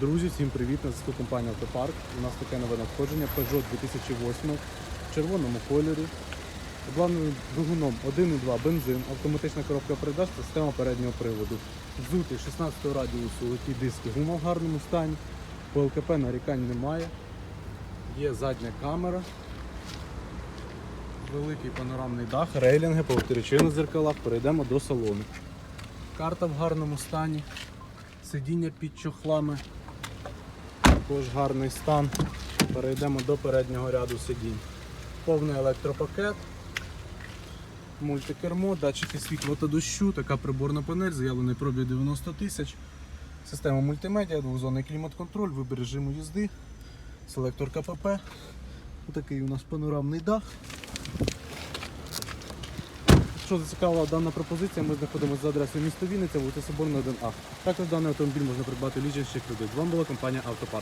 Друзі, всім привіт! На зв'язку компанія Автопарк. У нас таке нове надходження Peugeot 2008 в червоному кольорі. Обладнаний двигуном 1,2 бензин, автоматична коробка передач та система переднього приводу. Взутий 16 радіусу легкі диски гума в гарному стані. По ЛКП нарікань немає. Є задня камера. Великий панорамний дах, рейлінги, повторючини в зеркалах. Перейдемо до салону. Карта в гарному стані. Сидіння під чохлами. Також гарний стан. Перейдемо до переднього ряду сидінь. Повний електропакет, мультикермо, датчики світла та дощу, така приборна панель, заявлений пробіг 90 тисяч. Система мультимедіа, двозонний клімат-контроль, вибір режиму їзди, селектор КПП. Такий у нас панорамний дах. Якщо зацікавила дана пропозиція, ми знаходимося за адресою місто Вінниця, вулиця Соборна 1А. Також даний автомобіль можна придбати ще кредит. З вами була компанія Автопарк.